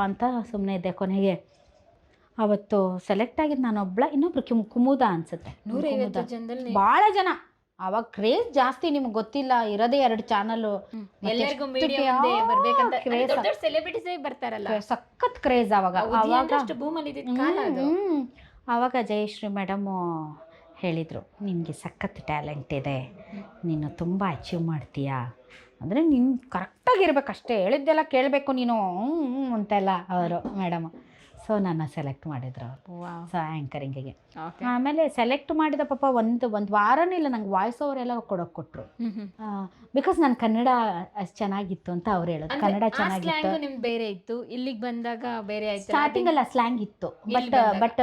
ಅಂತ ಸುಮ್ಮನೆ ಇದ್ದೆ ಕೊನೆಗೆ. ಅವತ್ತು ಸೆಲೆಕ್ಟ್ ಆಗಿದ್ದು ನಾನೊಬ್ಳ ಇನ್ನೊಬ್ರು ಕಿಮ್ ಕುಮುದ ಅನ್ಸುತ್ತೆ. ನೂರೈವತ್ತು. ಜನದಲ್ಲಿ ಭಾಳ ಜನ. ಅವಾಗ ಕ್ರೇಜ್ ಜಾಸ್ತಿ ನಿಮ್ಗೆ ಗೊತ್ತಿಲ್ಲ ಇರೋದೇ ಎರಡು ಚಾನಲ್ ಎಲ್ಲರಿಗೂ ಬರ್ಬೇಕಂತ ದೊಡ್ಡ ದೊಡ್ಡ ಸೆಲೆಬ್ರಿಟೀಸ್ ಬರ್ತಾರಲ್ಲ. ಸಖತ್ ಕ್ರೇಜ್ ಅವಾಗ. ಅವಾಗ ಅಷ್ಟು ಭೂಮಲ್ಲಿ ಇದ್ದಿದ್ದ ಕಾಲ ಅದು. ಹ್ಮ್. ಆವಾಗ ಜಯಶ್ರೀ ಮೇಡಮು ಹೇಳಿದರು ನಿನಗೆ ಸಖತ್ ಟ್ಯಾಲೆಂಟ್ ಇದೆ. ನೀನು ತುಂಬ ಅಚೀವ್ ಮಾಡ್ತೀಯಾ? ಅಂದರೆ ನೀನು ಕರೆಕ್ಟಾಗಿರ್ಬೇಕಷ್ಟೇ ಹೇಳಿದ್ದೆಲ್ಲ ಕೇಳಬೇಕು ನೀನು. ಅಂತೆಲ್ಲ ಅವರು ಮೇಡಮ್ ಸೊ ನನ್ನ ಸೆಲೆಕ್ಟ್ ಮಾಡಿದ್ರು ಅವರು. ಸೊ ಆ್ಯಂಕರಿಂಗಿಗೆ ಆಮೇಲೆ ಸೆಲೆಕ್ಟ್ ಮಾಡಿದ ಪಾಪ ಒಂದು ಒಂದು ವಾರನೇ ಇಲ್ಲ ನಂಗೆ ವಾಯ್ಸ್ ಓವರ್ ಎಲ್ಲ ಕೊಡೋಕೆ ಕೊಟ್ಟರು ಬಿಕಾಸ್ ನನ್ನ ಕನ್ನಡ ಅಷ್ಟು ಚೆನ್ನಾಗಿತ್ತು ಅಂತ ಅವ್ರು ಹೇಳೋದು. ಕನ್ನಡ ಚೆನ್ನಾಗಿತ್ತು. ನಿಮ್ಗೆ ಬೇರೆ ಇತ್ತು? ಇಲ್ಲಿಗೆ ಬಂದಾಗ ಬೇರೆ ಆಯ್ತು? ಸ್ಟಾರ್ಟಿಂಗ್ ಅಲ್ಲ ಸ್ಲ್ಯಾಂಗ್ ಇತ್ತು. ಬಟ್ ಬಟ್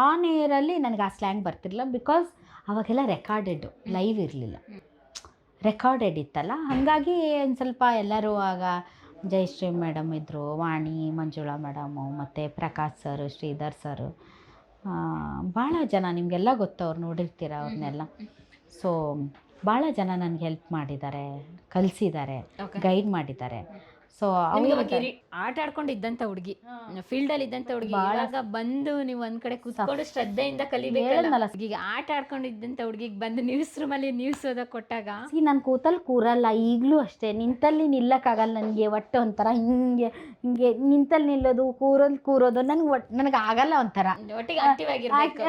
ಆನ್ ಏರಲ್ಲಿ ನನಗೆ ಆ ಸ್ಲ್ಯಾಂಗ್ ಬರ್ತಿರಲಿಲ್ಲ ಬಿಕಾಸ್ ಅವಾಗೆಲ್ಲ ರೆಕಾರ್ಡೆಡ್ ಲೈವ್ ಇರಲಿಲ್ಲ. ರೆಕಾರ್ಡೆಡ್ ಇತ್ತಲ್ಲ? ಹಾಗಾಗಿ ಒಂದು ಸ್ವಲ್ಪ ಎಲ್ಲರೂ ಆಗ ಜಯಶ್ರೀ ಮೇಡಮ್ ಇದ್ದರು ವಾಣಿ ಮಂಜುಳಾ ಮೇಡಮು ಮತ್ತು ಪ್ರಕಾಶ್ ಸರ್ ಶ್ರೀಧರ್ ಸರ್. ಭಾಳ ಜನ ನಿಮಗೆಲ್ಲ ಗೊತ್ತು ಅವ್ರು ನೋಡಿರ್ತೀರ ಅವ್ರನ್ನೆಲ್ಲ ಸೊ ಭಾಳ ಜನ ನನಗೆ ಹೆಲ್ಪ್ ಮಾಡಿದ್ದಾರೆ ಕಲಿಸಿದ್ದಾರೆ ಗೈಡ್ ಮಾಡಿದ್ದಾರೆ. ಸೊ ಆಟ ಆಡ್ಕೊಂಡು ಇದ್ದಂತ ಹುಡುಗಿ ಫೀಲ್ಡ್ ಅಲ್ಲಿ ಇದ್ದಂತ ಹುಡುಗಿ. ಇವಾಗ ಬಂದು ನೀವು ಒಂದ್ ಕಡೆ ಕೂತ್ಕೊಂಡು ಶ್ರದ್ಧೆಯಿಂದ ಕಲಿಬೇಕಲ್ಲ. ಈಗ ಆಟ ಆಡ್ಕೊಂಡು ಇದ್ದಂತ ಹುಡುಗಿಗೆ ಬಂದು ನ್ಯೂಸ್ ರೂಮ್ ಅಲ್ಲಿ ನ್ಯೂಸ್ ಓದಕ್ ಕೊಟ್ಟಾಗ? ಸಿ ನಾನು ಕೂತಲ್ಲಿ ಕೂರಲ್ಲ ಈಗ್ಲೂ ಅಷ್ಟೇ. ನಿಂತಲ್ಲಿ ನಿಲ್ಲಕ್ಕಾಗಲ್ಲ ನನಗೆ ಒಟ್ಟು ಒಂಥರ. ಹಿಂಗೆ ಹಿಂಗೆ ನಿಂತಲ್ಲಿ ನಿಲ್ಲೋದು ಕೂರೋದು ಕೂರೋದು. ನನ್ಗೆ ಒಟ್ಟು ನನಗೆ ಆಗಲ್ಲ ಒಂಥರ. ಒಟ್ಟಿಗೆ ಆಕ್ಟಿವ್ ಆಗಿರ್ಬೇಕು.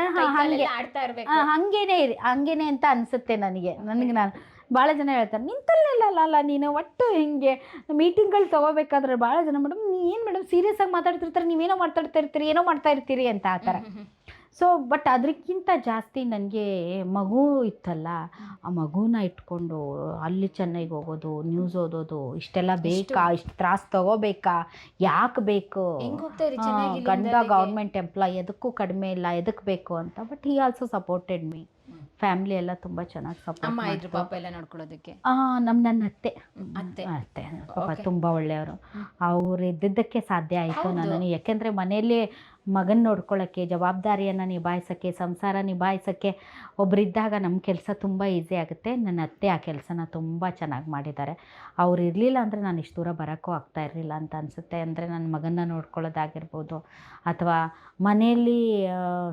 ಆಡ್ತಾ ಇರ್ಬೇಕು. ಹಂಗೇನೆ ಹಂಗೇನೆ ಅಂತ ಅನ್ಸುತ್ತೆ ನನಗೆ. ನನಗೆ ನಾನು ಭಾಳ ಜನ ಹೇಳ್ತಾರೆ ನಿಂತಲ್ಲ ನೀನು ಒಟ್ಟು ಹಿಂಗೆ ಮೀಟಿಂಗ್ಗಳು ತೊಗೋಬೇಕಾದ್ರೆ ಭಾಳ ಜನ ಮೇಡಮ್ ಏನು ಮೇಡಮ್ ಸೀರಿಯಸ್ ಆಗಿ ಮಾತಾಡ್ತಿರ್ತಾರೆ ನೀವೇನೋ ಮಾತಾಡ್ತಾ ಇರ್ತೀರಿ ಏನೋ ಮಾಡ್ತಾ ಇರ್ತೀರಿ ಅಂತ ಆ ಥರ. ಸೊ ಬಟ್ ಅದಕ್ಕಿಂತ ಜಾಸ್ತಿ ನನಗೆ ಮಗು ಇತ್ತಲ್ಲ ಆ ಮಗುನ ಇಟ್ಕೊಂಡು ಅಲ್ಲಿ ಚೆನ್ನೈಗೆ ಹೋಗೋದು ನ್ಯೂಸ್ ಓದೋದು ಇಷ್ಟೆಲ್ಲ ಬೇಕಾ ಇಷ್ಟು ತ್ರಾಸು ತಗೋಬೇಕಾ ಯಾಕೆ ಬೇಕು? ಗಂಡ ಗೌರ್ಮೆಂಟ್ ಎಂಪ್ಲಾಯ್ ಎದಕ್ಕೂ ಕಡಿಮೆ ಇಲ್ಲ ಎದಕ್ಕೆ ಬೇಕು ಅಂತ but he also supported me family ಎಲ್ಲ ತುಂಬ ಚೆನ್ನಾಗಿ ಅಮ್ಮ ಸಪೋರ್ಟ್ ಇದ್ರು ಪಾಪ ಎಲ್ಲ ನೋಡ್ಕೊಳ್ಳೋದಕ್ಕೆ? ನಮ್ಮ ನನ್ನ ಅತ್ತೆ. ಅತ್ತೆ. ಅತ್ತೆ. ಪಾಪ ತುಂಬಾ ತುಂಬ ಒಳ್ಳೆಯವರು. ಅವ್ರು ಇದ್ದಿದ್ದಕ್ಕೆ ಸಾಧ್ಯ ಆಯಿತು ಹೌದು. ನಾನು ಯಾಕೆಂದರೆ ಮನೆಯಲ್ಲಿ ಮಗನ ನೋಡ್ಕೊಳ್ಳೋಕ್ಕೆ ಜವಾಬ್ದಾರಿಯನ್ನು ನಿಭಾಯಿಸೋಕ್ಕೆ, ಸಂಸಾರ ನಿಭಾಯಿಸೋಕ್ಕೆ ಒಬ್ಬರಿದ್ದಾಗ ನಮ್ಮ ಕೆಲಸ ತುಂಬ ಈಸಿ ಆಗುತ್ತೆ. ನನ್ನ ಅತ್ತೆ ಆ ಕೆಲಸನ ತುಂಬ ಚೆನ್ನಾಗಿ ಮಾಡಿದ್ದಾರೆ ಅವ್ರು ಇರಲಿಲ್ಲ ಅಂದರೆ ನಾನು ಇಷ್ಟು ದೂರ ಬರೋಕ್ಕೂ ಆಗ್ತಾ ಇರಲಿಲ್ಲ ಅಂತ ಅನಿಸುತ್ತೆ. ಅಂದರೆ ನನ್ನ ಮಗನ್ನ ನೋಡ್ಕೊಳ್ಳೋದಾಗಿರ್ಬೋದು ಅಥವಾ ಮನೆಯಲ್ಲಿ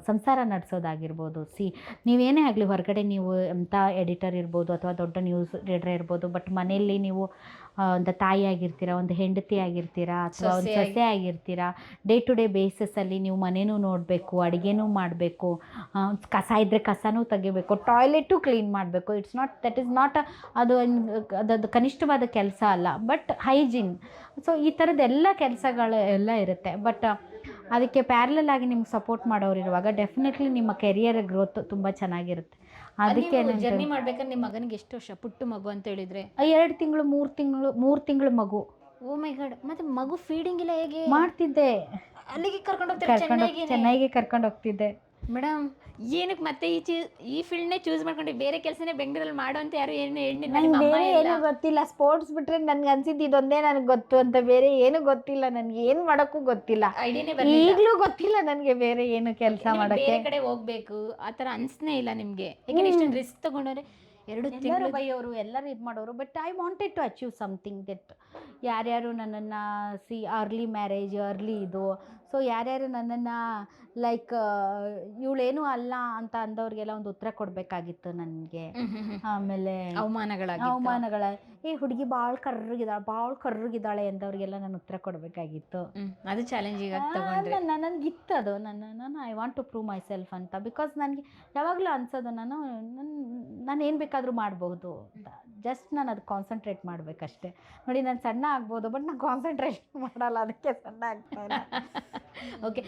ಸಂಸಾರ ನಡೆಸೋದಾಗಿರ್ಬೋದು. ಸಿ, ನೀವೇನೇ ಆಗಲಿ ಹೊರಗಡೆ ನೀವು ಎಂಥ ಎಡಿಟರ್ ಇರ್ಬೋದು ಅಥವಾ ದೊಡ್ಡ ನ್ಯೂಸ್ ರೀಡರ್ ಇರ್ಬೋದು ಬಟ್ ಮನೆಯಲ್ಲಿ ನೀವು ಒಂದು ತಾಯಿ ಆಗಿರ್ತೀರ ಒಂದು ಹೆಂಡತಿ ಆಗಿರ್ತೀರಾ ಅಥವಾ ಒಂದು. ಸೊಸೆ ಆಗಿರ್ತೀರಾ ಡೇ ಟು ಡೇ ಬೇಸಿಸಲ್ಲಿ ನೀವು ಮನೆಯೂ ನೋಡಬೇಕು ಅಡುಗೆನೂ ಮಾಡಬೇಕು ಕಸ ಇದ್ದರೆ ಕಸನೂ ತೆಗಿಬೇಕು ಟಾಯ್ಲೆಟು ಕ್ಲೀನ್ ಮಾಡಬೇಕು. It's not that is not ಅದು ಅದು ಕನಿಷ್ಠವಾದ ಕೆಲಸ ಅಲ್ಲ ಬಟ್ ಹೈಜೀನ್ ಸೊ ಈ ಥರದ್ದೆಲ್ಲ ಕೆಲಸಗಳು ಎಲ್ಲ ಇರುತ್ತೆ. ಬಟ್ ಅದಕ್ಕೆ ಪ್ಯಾರಲಲ್ ಆಗಿ ನಿಮ್ಗೆ ಸಪೋರ್ಟ್ ಮಾಡೋರು ಇರುವಾಗ ಡೆಫಿನೆಟ್ಲಿ ನಿಮ್ಮ ಕೆರಿಯರ್ ಗ್ರೋತ್ ತುಂಬ ಚೆನ್ನಾಗಿರುತ್ತೆ. ಅದಕ್ಕೆ ಜರ್ನಿ ಮಾಡ್ಬೇಕಾದ್ರೆ ನಿಮ್ಮ ಮಗನಿಗೆ ಎಷ್ಟು ವರ್ಷ ಪುಟ್ಟು ಮಗು ಅಂತ ಹೇಳಿದ್ರೆ. ಎರಡು ತಿಂಗಳು ಮೂರು ತಿಂಗಳು ಮೂರು ತಿಂಗಳು ಮಗು. ಓ ಮೈ ಗಾಡ್ ಮತ್ತೆ ಮಗು ಫೀಡಿಂಗ್ ಇಲ್ಲ ಹೇಗೆ? ಮಾಡ್ತಿದ್ದೆ. ಅಲ್ಲಿಗೆ ಕರ್ಕೊಂಡು ಹೋಗ್ತಾರೆ? ಚೆನ್ನಾಗಿ ಕರ್ಕೊಂಡು ಹೋಗ್ತಿದ್ದೆ. ಮೇಡಮ್ ಏನಕ್ಕೆ ಮತ್ತೆ ಈ ಚೀ ಈ ಫೀಲ್ಡ್ನೇ ಚೂಸ್ ಮಾಡ್ಕೊಂಡು ಬೇರೆ ಕೆಲಸನೇ ಬೆಂಗಳೂರಲ್ಲಿ ಮಾಡೋ ಅಂತ ಯಾರು ಏನು ನಂಗೆ ಬೇರೆ ಏನು ಗೊತ್ತಿಲ್ಲ. ಸ್ಪೋರ್ಟ್ಸ್ ಬಿಟ್ರೆ ನನ್ಗೆ ಅನ್ಸಿದ್ದು ಇದೊಂದೇ ನನಗೆ ಗೊತ್ತು ಅಂತ. ಬೇರೆ ಏನು ಗೊತ್ತಿಲ್ಲ ನನಗೆ. ಏನು ಮಾಡೋಕ್ಕೂ ಗೊತ್ತಿಲ್ಲ. ಐಡಿಯಾನೇ ಬರಲಿಲ್ಲ. ಈಗಲೂ ಗೊತ್ತಿಲ್ಲ ನನಗೆ ಬೇರೆ ಏನು ಕೆಲಸ ಮಾಡೋಕ್ಕೆ ಬೇರೆ ಕಡೆ ಹೋಗ್ಬೇಕು. ಆ ಥರ ಅನ್ಸ್ನೇ ಇಲ್ಲ ನಿಮಗೆ. ಯಾಕಂದ್ರೆ ಇಷ್ಟೊಂದು ರಿಸ್ಕ್ ತಗೊಂಡ್ರೆ ಎರಡು ತಿಂಗಳು ಬೈಯೋರು ಎಲ್ಲರೂ ಇದು ಮಾಡೋರು but I wanted to achieve something that ಯಾರ್ಯಾರು ನನ್ನನ್ನು ಸಿ ಅರ್ಲಿ ಮ್ಯಾರೇಜ್ ಅರ್ಲಿ ಇದು. ಸೊ ಯಾರ್ಯಾರು ನನ್ನನ್ನು ಲೈಕ್ ಇವಳೇನು ಅಲ್ಲ ಅಂತ ಅಂದವ್ರಿಗೆಲ್ಲ ಒಂದು ಉತ್ತರ ಕೊಡಬೇಕಾಗಿತ್ತು ನನಗೆ. ಆಮೇಲೆ ಅವಮಾನಗಳಾಗಿ ಅವಮಾನಗಳ ಏ ಹುಡುಗಿ ಭಾಳ ಕರ್ರಗಿದ್ದಾಳೆ ಭಾಳ ಕರ್ರಗಿದ್ದಾಳೆ ಅಂದವ್ರಿಗೆಲ್ಲ ನಾನು ಉತ್ತರ ಕೊಡಬೇಕಾಗಿತ್ತು. ಅದು ಚಾಲೆಂಜಿಂಗ್ ನನಗಿತ್ತು ಅದು. ನನ್ನ ನಾನು I want to prove myself ಅಂತ. ಬಿಕಾಸ್ ನನಗೆ ಯಾವಾಗಲೂ ಅನ್ಸೋದು ನಾನು ನಾನು ಏನು ಬೇಕಾದರೂ ಮಾಡಬಹುದು ಅಂತ. ಜಸ್ಟ್ ನಾನು ಅದು ಕಾನ್ಸಂಟ್ರೇಟ್ ಮಾಡಬೇಕಷ್ಟೆ. ನೋಡಿ ನಾನು ಸಣ್ಣ ಆಗ್ಬೋದು ಬಟ್ ನಾನು ಕಾನ್ಸಂಟ್ರೇಷನ್ ಮಾಡಲ್ಲ ಅದಕ್ಕೆ ಸಣ್ಣ ಆಗ್ತಾ ಓಕೆ